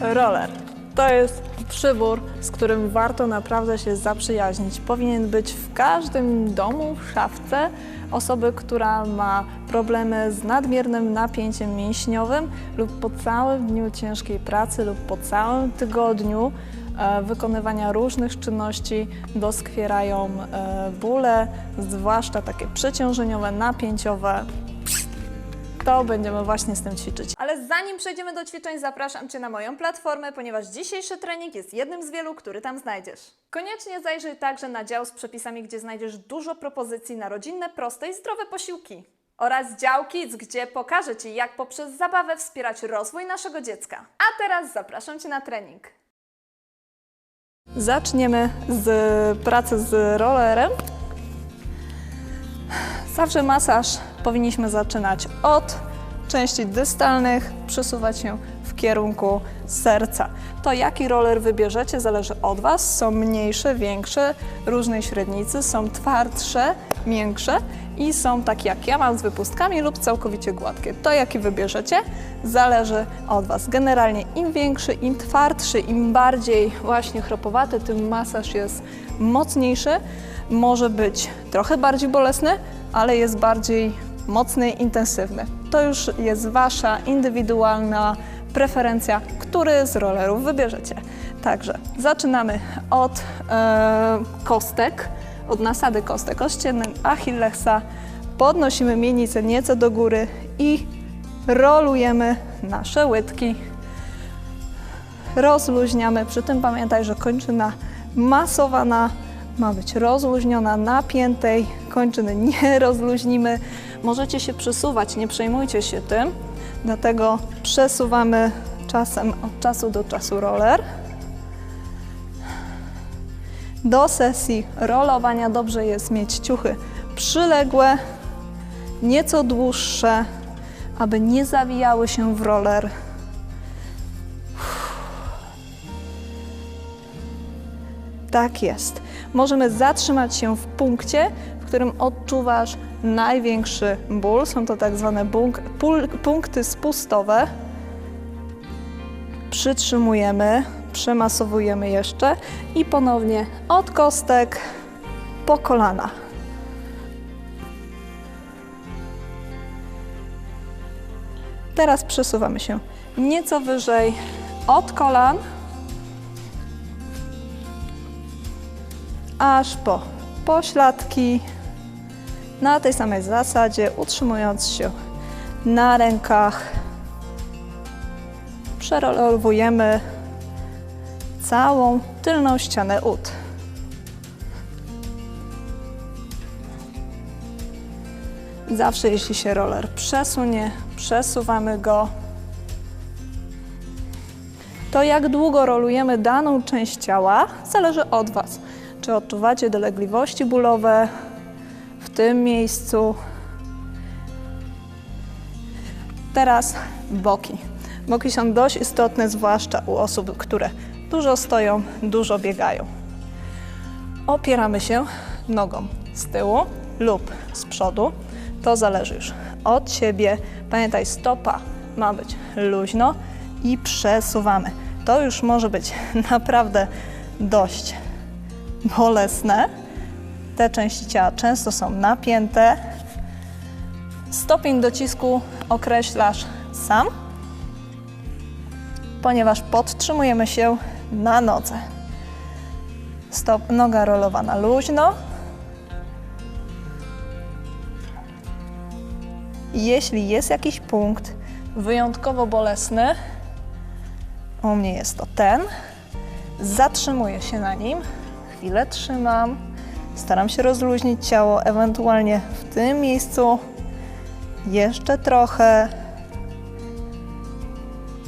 Roller. To jest przybór, z którym warto naprawdę się zaprzyjaźnić. Powinien być w każdym domu, w szafce osoby, która ma problemy z nadmiernym napięciem mięśniowym lub po całym dniu ciężkiej pracy lub po całym tygodniu e, wykonywania różnych czynności doskwierają e, bóle, zwłaszcza takie przeciążeniowe, napięciowe, to będziemy właśnie z tym ćwiczyć. Ale zanim przejdziemy do ćwiczeń, zapraszam Cię na moją platformę, ponieważ dzisiejszy trening jest jednym z wielu, który tam znajdziesz. Koniecznie zajrzyj także na dział z przepisami, gdzie znajdziesz dużo propozycji na rodzinne, proste i zdrowe posiłki. Oraz dział Kids, gdzie pokażę Ci, jak poprzez zabawę wspierać rozwój naszego dziecka. A teraz zapraszam Cię na trening. Zaczniemy z pracy z rollerem. Zawsze masaż powinniśmy zaczynać od części dystalnych, przesuwać się w kierunku serca. To jaki roller wybierzecie zależy od Was. Są mniejsze, większe, różnej średnicy, są twardsze, miększe i są takie jak ja mam z wypustkami lub całkowicie gładkie. To jaki wybierzecie zależy od Was. Generalnie im większy, im twardszy, im bardziej właśnie chropowaty, tym masaż jest mocniejszy. Może być trochę bardziej bolesny, ale jest bardziej mocny intensywny. To już jest Wasza indywidualna preferencja, który z rollerów wybierzecie. Także zaczynamy od e, kostek, od nasady kostek ościennych Achillesa. Podnosimy miednicę nieco do góry i rolujemy nasze łydki. Rozluźniamy, przy tym pamiętaj, że kończyna masowana ma być rozluźniona, napiętej, kończyny nie rozluźnimy. Możecie się przesuwać, nie przejmujcie się tym, dlatego przesuwamy czasem od czasu do czasu roller. Do sesji rolowania dobrze jest mieć ciuchy przyległe, nieco dłuższe, aby nie zawijały się w roller. Tak jest. Możemy zatrzymać się w punkcie, którym odczuwasz największy ból. Są to tak zwane bunk- pul- punkty spustowe. Przytrzymujemy, przemasowujemy jeszcze i ponownie od kostek po kolana. Teraz przesuwamy się nieco wyżej od kolan aż po pośladki na tej samej zasadzie, utrzymując się na rękach. Przerolowujemy całą tylną ścianę ud. Zawsze jeśli się roller przesunie, przesuwamy go. To jak długo rolujemy daną część ciała zależy od Was. Czy odczuwacie dolegliwości bólowe tym miejscu? Teraz boki. Boki są dość istotne, zwłaszcza u osób, które dużo stoją, dużo biegają. Opieramy się nogą z tyłu lub z przodu. To zależy już od siebie. Pamiętaj, stopa ma być luźno i przesuwamy. To już może być naprawdę dość bolesne. Te części ciała często są napięte. Stopień docisku określasz sam, ponieważ podtrzymujemy się na nodze. Stop, noga rolowana luźno. Jeśli jest jakiś punkt wyjątkowo bolesny, u mnie jest to ten, zatrzymuję się na nim, chwilę trzymam, staram się rozluźnić ciało, ewentualnie w tym miejscu jeszcze trochę.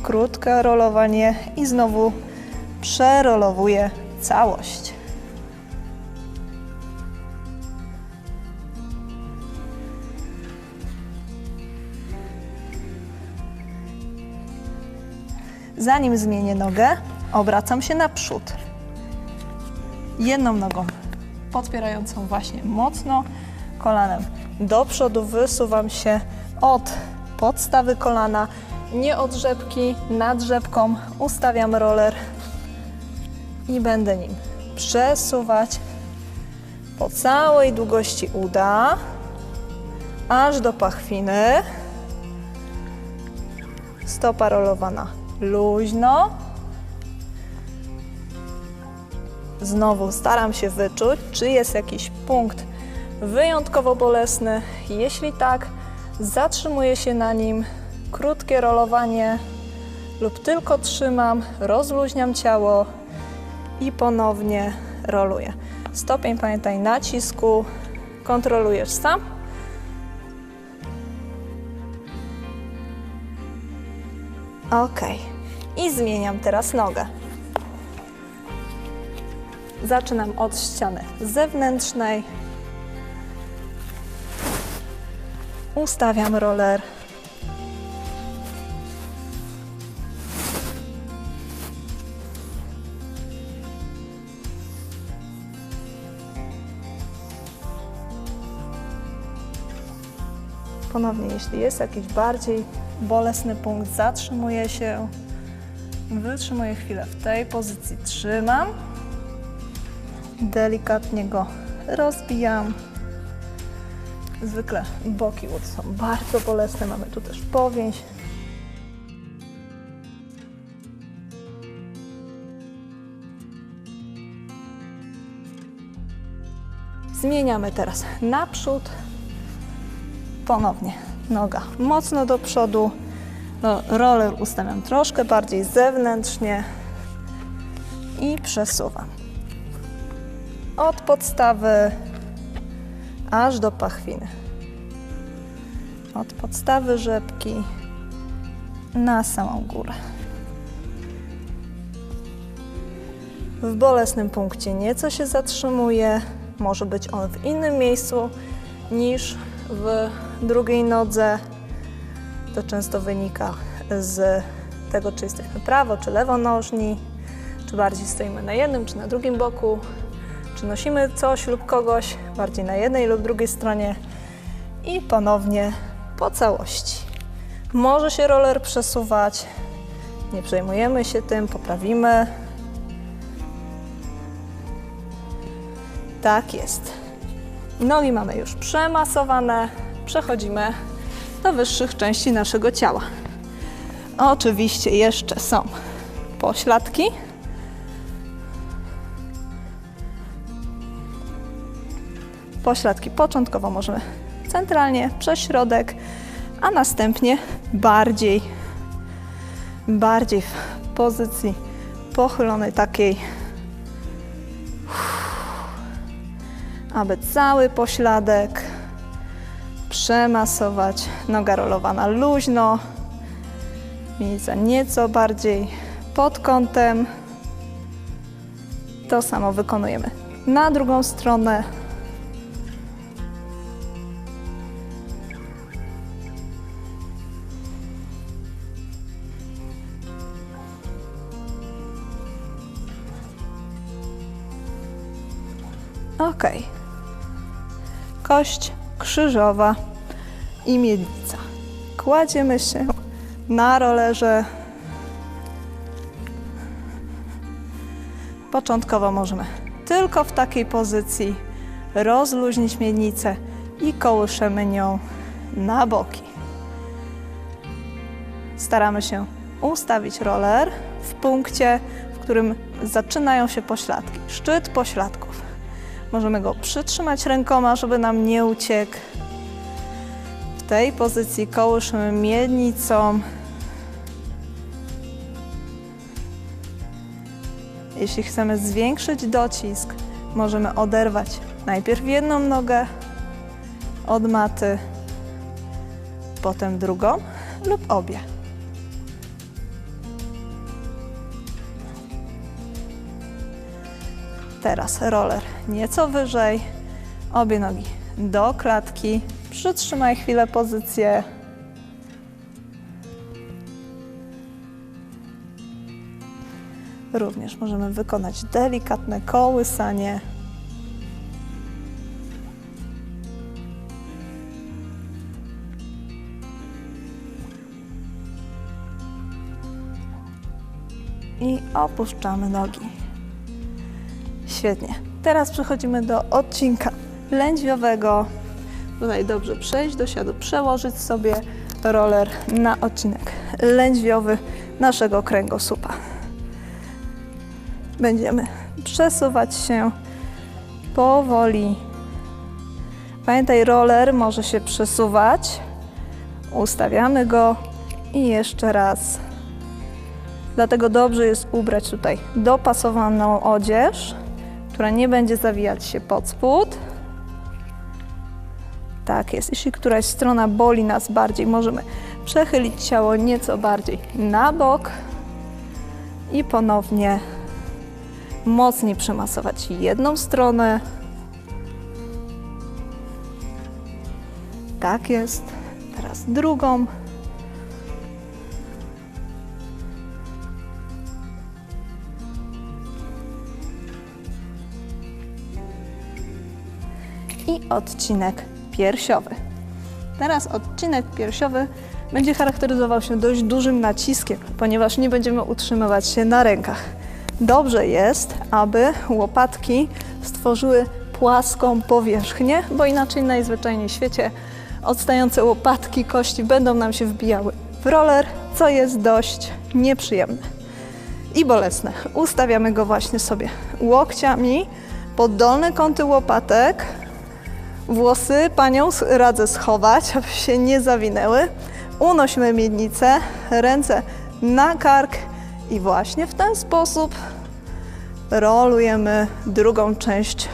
Krótkie rolowanie i znowu przerolowuję całość. Zanim zmienię nogę, obracam się naprzód. Jedną nogą podpierającą właśnie mocno, kolanem do przodu wysuwam się od podstawy kolana nie od rzepki, nad rzepką ustawiam roller i będę nim przesuwać po całej długości uda, aż do pachwiny. Stopa rolowana luźno. Znowu staram się wyczuć, czy jest jakiś punkt wyjątkowo bolesny. Jeśli tak, zatrzymuję się na nim, krótkie rolowanie lub tylko trzymam, rozluźniam ciało i ponownie roluję. Stopień pamiętaj nacisku, kontrolujesz sam. Ok. I zmieniam teraz nogę. Zaczynam od ściany zewnętrznej. Ustawiam roller. Ponownie, jeśli jest jakiś bardziej bolesny punkt, zatrzymuję się, wytrzymuję chwilę w tej pozycji, trzymam, delikatnie go rozbijam. Zwykle boki łód są bardzo bolesne, mamy tu też powięź. Zmieniamy teraz naprzód, ponownie noga mocno do przodu. No, roller ustawiam troszkę bardziej zewnętrznie i przesuwam. Od podstawy aż do pachwiny. Od podstawy rzepki na samą górę. W bolesnym punkcie nieco się zatrzymuje. Może być on w innym miejscu niż w drugiej nodze. To często wynika z tego, czy jesteśmy prawo czy lewonożni, czy bardziej stoimy na jednym czy na drugim boku, czy coś lub kogoś bardziej na jednej lub drugiej stronie i ponownie po całości. Może się roller przesuwać, nie przejmujemy się tym, poprawimy. Tak jest. Nogi mamy już przemasowane, przechodzimy do wyższych części naszego ciała. Oczywiście jeszcze są pośladki. Pośladki początkowo możemy centralnie przez środek, a następnie bardziej, bardziej w pozycji pochylonej takiej, aby cały pośladek przemasować. Noga rolowana luźno, miejsca nieco bardziej pod kątem. To samo wykonujemy na drugą stronę. Ok. Kość krzyżowa i miednica. Kładziemy się na rolerze. Początkowo możemy tylko w takiej pozycji rozluźnić miednicę i kołyszemy nią na boki. Staramy się ustawić roller w punkcie, w którym zaczynają się pośladki, szczyt pośladków. Możemy go przytrzymać rękoma, żeby nam nie uciekł. W tej pozycji kołyszymy miednicą. Jeśli chcemy zwiększyć docisk, możemy oderwać najpierw jedną nogę od maty, potem drugą lub obie. Teraz roller nieco wyżej, obie nogi do klatki. Przytrzymaj chwilę pozycję. Również możemy wykonać delikatne kołysanie. i opuszczamy nogi. Świetnie. Teraz przechodzimy do odcinka lędźwiowego. Tutaj dobrze przejść do siadu, przełożyć sobie roller na odcinek lędźwiowy naszego kręgosłupa. Będziemy przesuwać się powoli. Pamiętaj, roller może się przesuwać. Ustawiamy go i jeszcze raz. Dlatego dobrze jest ubrać tutaj dopasowaną odzież, która nie będzie zawijać się pod spód. Tak jest. Jeśli któraś strona boli nas bardziej, możemy przechylić ciało nieco bardziej na bok i ponownie mocniej przemasować jedną stronę. Tak jest. Teraz drugą. I odcinek piersiowy. Teraz odcinek piersiowy będzie charakteryzował się dość dużym naciskiem, ponieważ nie będziemy utrzymywać się na rękach. Dobrze jest, aby łopatki stworzyły płaską powierzchnię, bo inaczej najzwyczajniej w świecie odstające łopatki, kości będą nam się wbijały w roller, co jest dość nieprzyjemne i bolesne. Ustawiamy go właśnie sobie łokciami pod dolne kąty łopatek. Włosy panią radzę schować, aby się nie zawinęły. Unosimy miednicę, ręce na kark i właśnie w ten sposób rolujemy drugą część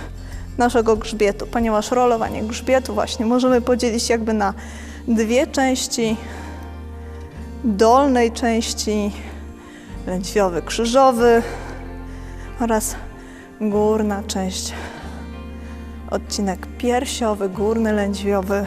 naszego grzbietu, ponieważ rolowanie grzbietu właśnie możemy podzielić jakby na dwie części. Dolnej części lędźwiowy krzyżowy oraz górna część odcinek piersiowy, górny lędźwiowy.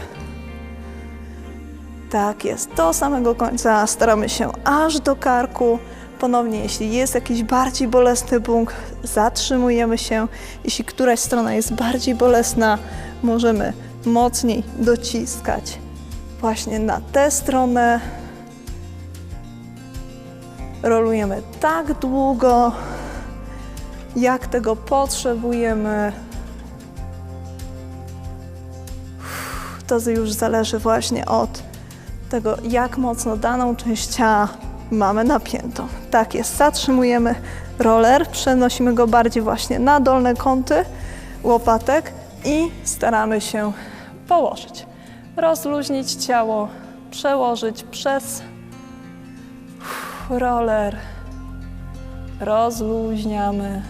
Tak jest, do samego końca staramy się aż do karku. Ponownie, jeśli jest jakiś bardziej bolesny punkt, zatrzymujemy się. Jeśli któraś strona jest bardziej bolesna, możemy mocniej dociskać właśnie na tę stronę. Rolujemy tak długo, jak tego potrzebujemy. To już zależy właśnie od tego, jak mocno daną część ciała mamy napiętą. Tak jest, zatrzymujemy roller, przenosimy go bardziej właśnie na dolne kąty łopatek i staramy się położyć. Rozluźnić ciało, przełożyć przez roller. Rozluźniamy.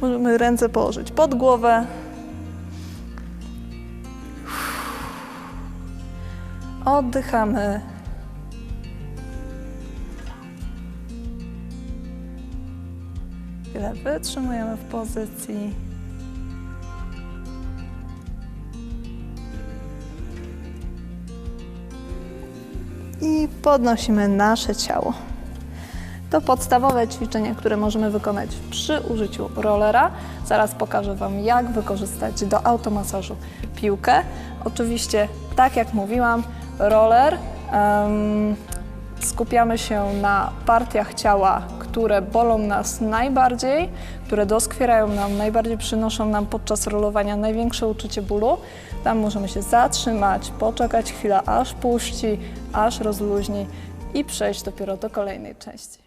Możemy ręce położyć pod głowę, Oddychamy. Chwilę wytrzymujemy w pozycji. I podnosimy nasze ciało. To podstawowe ćwiczenie, które możemy wykonać przy użyciu rollera. Zaraz pokażę Wam, jak wykorzystać do automasażu piłkę. Oczywiście, tak jak mówiłam, roller skupiamy się na partiach ciała, które bolą nas najbardziej, które doskwierają nam, najbardziej przynoszą nam podczas rolowania największe uczucie bólu. Tam możemy się zatrzymać, poczekać chwilę, aż puści, aż rozluźni i przejść dopiero do kolejnej części.